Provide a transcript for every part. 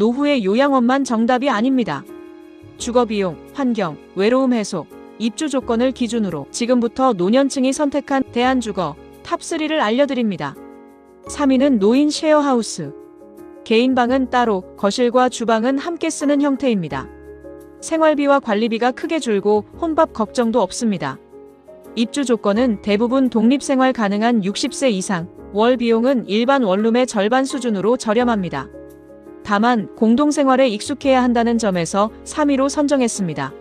노후의 요양원만 정답이 아닙니다. 주거비용, 환경, 외로움 해소, 입주 조건을 기준으로 지금부터 노년층이 선택한 대한주거 탑3를 알려드립니다. 3위는 노인 쉐어하우스. 개인 방은 따로, 거실과 주방은 함께 쓰는 형태입니다. 생활비와 관리비가 크게 줄고 혼밥 걱정도 없습니다. 입주 조건은 대부분 독립생활 가능한 60세 이상, 월 비용은 일반 원룸의 절반 수준으로 저렴합니다. 다만 공동생활에 익숙해야 한다는 점에서 3위로 선정했습니다.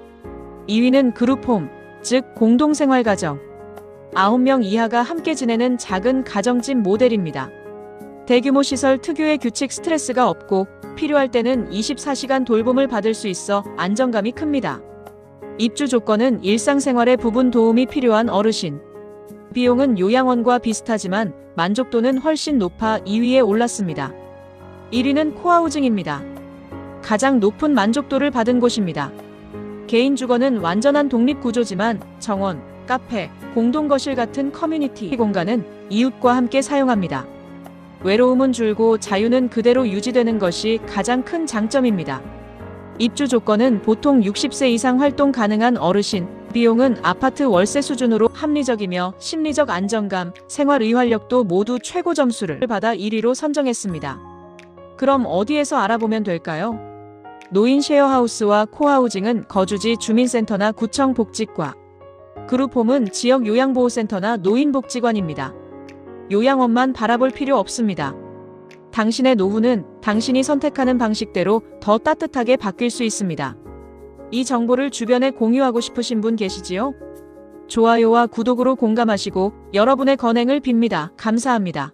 2위는 그룹홈, 즉 공동생활 가정. 9명 이하가 함께 지내는 작은 가정집 모델입니다. 대규모 시설 특유의 규칙 스트레스가 없고 필요할 때는 24시간 돌봄을 받을 수 있어 안정감이 큽니다. 입주 조건은 일상생활에 부분 도움이 필요한 어르신. 비용은 요양원과 비슷하지만 만족도는 훨씬 높아 2위에 올랐습니다. 1위는 코하우징입니다. 가장 높은 만족도를 받은 곳입니다. 개인 주거는 완전한 독립 구조지만 정원, 카페, 공동거실 같은 커뮤니티 공간은 이웃과 함께 사용합니다. 외로움은 줄고 자유는 그대로 유지되는 것이 가장 큰 장점입니다. 입주 조건은 보통 60세 이상 활동 가능한 어르신, 비용은 아파트 월세 수준으로 합리적이며 심리적 안정감, 생활 의활력도 모두 최고 점수를 받아 1위로 선정했습니다. 그럼 어디에서 알아보면 될까요? 노인 쉐어하우스와 코하우징은 거주지 주민센터나 구청 복지과, 그룹홈은 지역 요양보호센터나 노인복지관입니다. 요양원만 바라볼 필요 없습니다. 당신의 노후는 당신이 선택하는 방식대로 더 따뜻하게 바뀔 수 있습니다. 이 정보를 주변에 공유하고 싶으신 분 계시지요? 좋아요와 구독으로 공감하시고 여러분의 건행을 빕니다. 감사합니다.